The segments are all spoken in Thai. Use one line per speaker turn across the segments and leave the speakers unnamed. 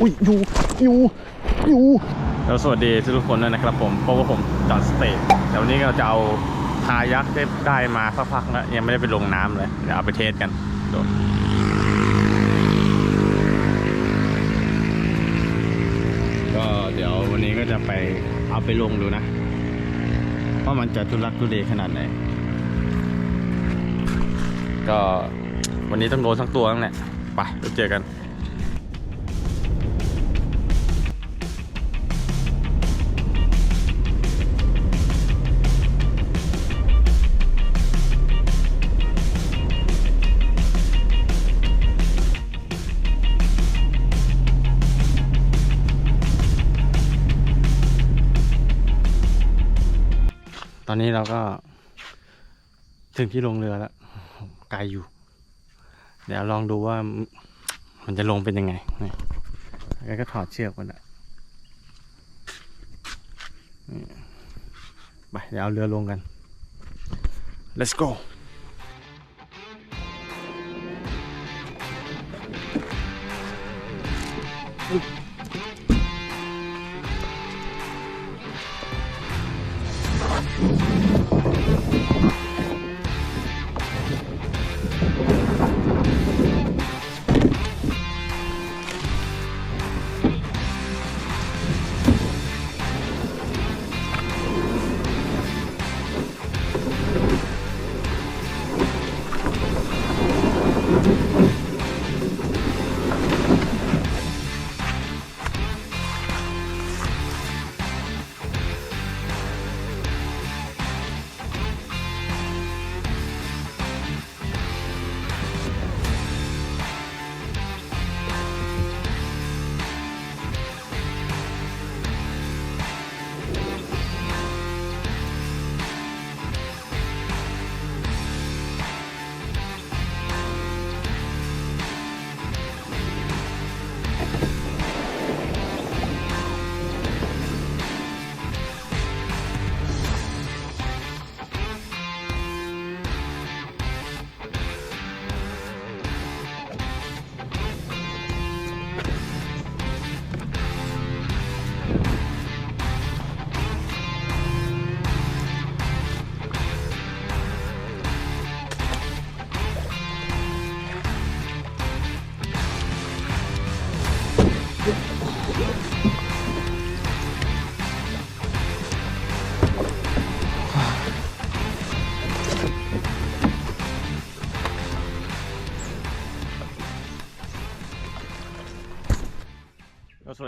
อุ้ยอยู่อยู่อยู่แล้วสวัสดีทุกคนด้วยนะครับผมเพราะว่าผมจอดสเตทแต่วันนี้ก็จะเอาพายักษ์ได้ได้มาสักพักแล้วยังไม่ได้ไปลงน้ำเลยเดี๋ยวเอาไปเทสกันโดดก็เดี๋ยววันนี้ก็จะไปเอาไปลงดูนะว่ามันจะทุลักทุเลขนาดไหน ก็วันนี้ต้องโดนสักตัวแล้วแหละไปไปเจอกัน อนนี้เราก็ ถึงที่ลงเรือแล้วไกลอยู่ เดี๋ยวลองดูว่ามันจะลงเป็นยังไงนี่แล้วก็ถอดเชือกมันอะนี่ไปเดี๋ยวเอาเรือลงกัน let's go ก็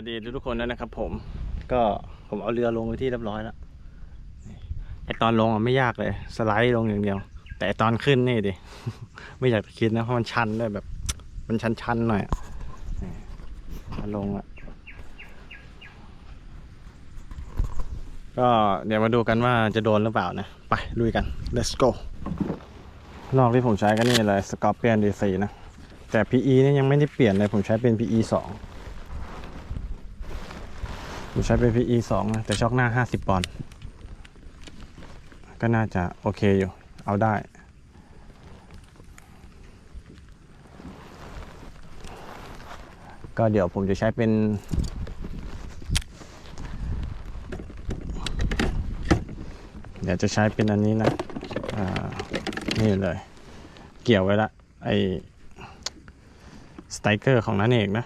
วัสดีทุกคนด้วยนะครับ ผม ก็ผมเอาเรือลงไปที่เรียบร้อยแล้วไอตอนลงอะไม่ยากเลย สไลด์ลงอย่างเดียว แต่ไอตอนขึ้นนี่ดิไม่อยากจะคิดนะเพราะมันชันด้วยแบบ มันชันๆหน่อยนี่มาลงอะก็เดี๋ยวมาดูกันว่าจะโดนหรือเปล่านะ ไปลุยกัน let's go ลอกที่ผมใช้ก็นี่เลย Scorpion DC นะ แต่ PE นี่ยังไม่ได้เปลี่ยนเลย ผมใช้เป็น PE 2 ผมใช้เป็น PE 2นะแต่ช็อคหน้า 50 ปอนด์ก็น่าจะโอเคอยู่ เอาได้ ก็เดี๋ยวผมจะใช้เป็น เดี๋ยวจะใช้เป็นอันนี้นะนี่เลย เกี่ยวไว้ละไอสไตเกอร์ของนั่นเอกนะ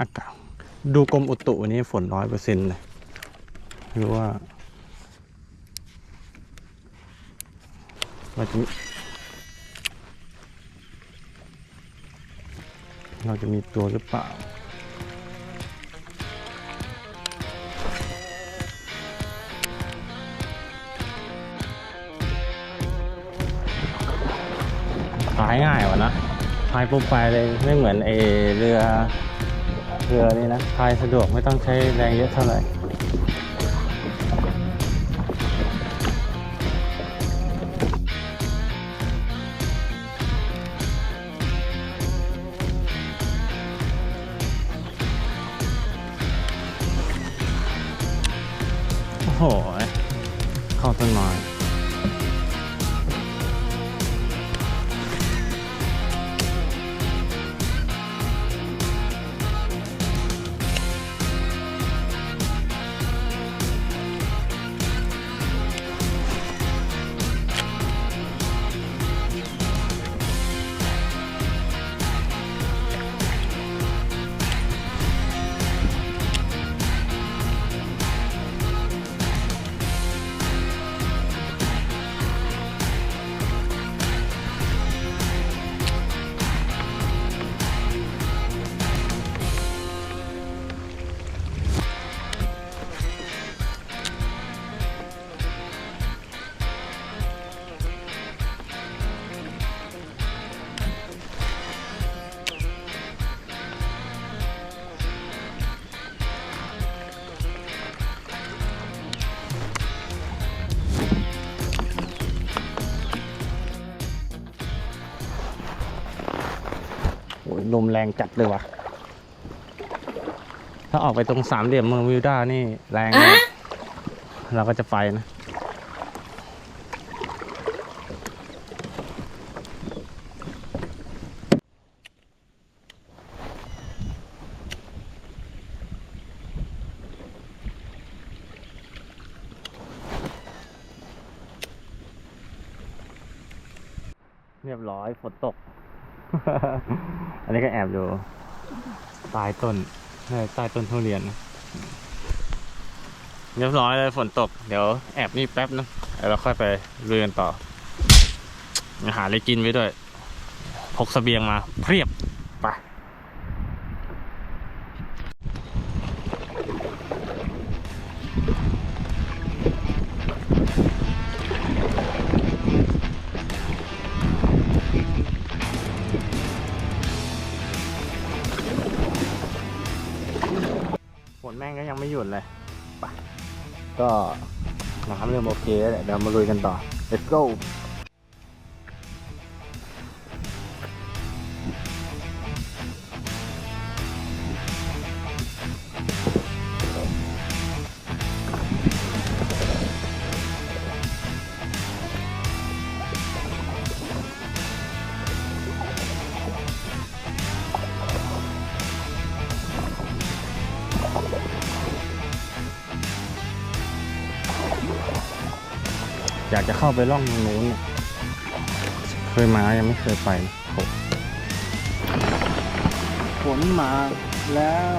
อากาศ ดูกรมอุตุนี้ฝนร้อยเปอร์เซ็นต์เลยไม่รู้ว่าว่าจะมีเราจะมีตัวหรือเปล่าพายง่ายวะนะพายปุ๊บไปเลยไม่เหมือนเอเรือ เรือนี่นะพายสะดวกไม่ต้องใช้แรงเยอะเท่าไหร่โอ้โห เข้าต้นไม้ ลมแรงจัดเลยว่ะ ถ้าออกไปตรงสามเหลี่ยมเมืองวิวด้านี่แรงนะเราก็จะไปนะ เรียบร้อยฝนตก อันนี้ก็แอบอยู่ใต้ต้นเออใต้ต้นทุเรียนนะเรียบร้อยเลยฝนตก เดี๋ยวแอบนี่แป๊บนะแล้วเราค่อยไปเรือนต่อ หาอะไรกินไว้ด้วย พกเสบียงมาเพียบ ม่งก็ยังไม่หยุดเลยไปก็น้ำเริ่มโอเคแล้วเดี๋ยวมาลุยกันต่อ let's go อยากจะเข้าไปล่องนู้นเนี่ยเคยมายังไม่เคยไปฝนมาแล้ว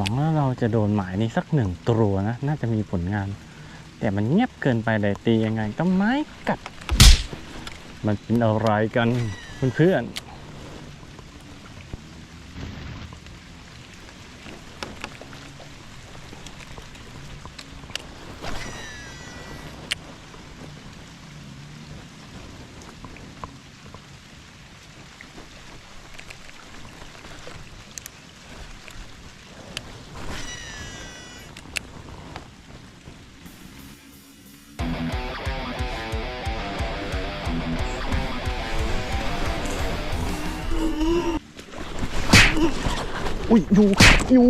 หวังว่าเราจะโดนหมายนี้สักหนึ่งตัวนะ น่าจะมีผลงาน แต่มันเงียบเกินไปเลยตียังไงก็ไม้กัด มันเป็นอะไรกันเพื่อนๆ อุ้ยอยู่อยู่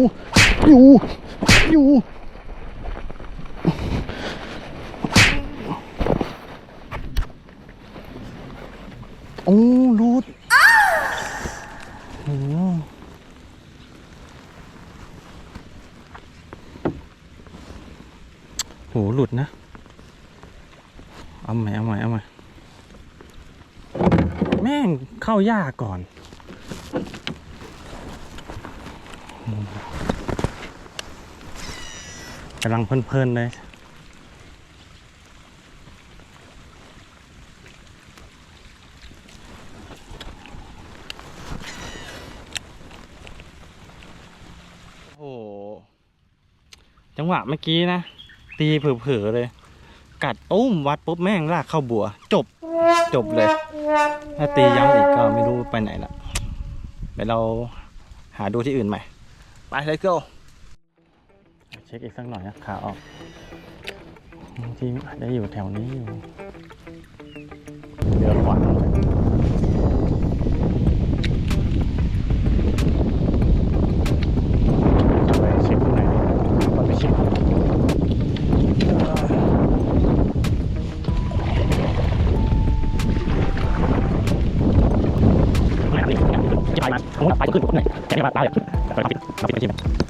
อยู่อยู่โอ้รูดโอ้โหหลุดนะ เอาใหม่เอาใหม่เอาใหม่แม่งเข้ายากก่อน กำลังเพลินๆเลย โอ้โห จังหวะเมื่อกี้นะ ตีเผลอๆเลย กัดตุ้มวัดปุ๊บแม่งลากเข้าบัว จบ จบเลย ถ้าตีย้ำอีกก็ไม่รู้ไปไหนละเดี๋ยวเราหาดูที่อื่นใหม่ ไป let's go เช็คอีกสักหน่อยนะขาออกที่อาจจะอยู่แถวนี้อยู่เรือขวางไปเช็คข้างในก่อนไปเช็คจะไปมาตรงนู้นไปก็ขึ้นตรงไหนแค่นี้มาตายอะไปปิดเราปิดไปชิมโ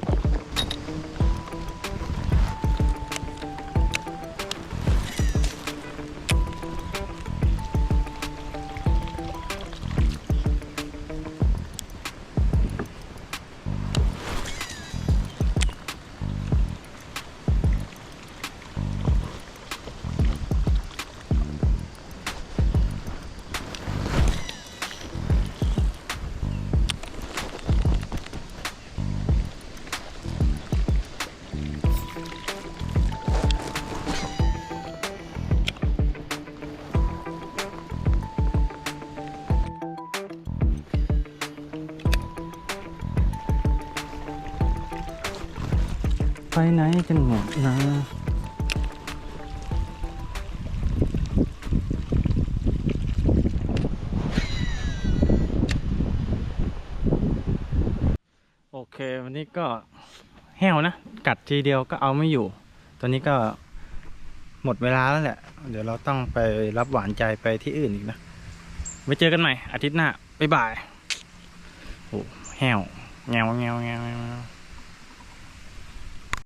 ไหนกันหมดนะโอเค วันนี้ก็แห้วนะ กัดทีเดียวก็เอาไม่อยู่ ตอนนี้ก็หมดเวลาแล้วแหละ เดี๋ยวเราต้องไปรับหวานใจไปที่อื่นอีกนะไว้เจอกันใหม่ อาทิตย์หน้า บ๊ายบายโอ้แห้วแงวแงวแงวแงว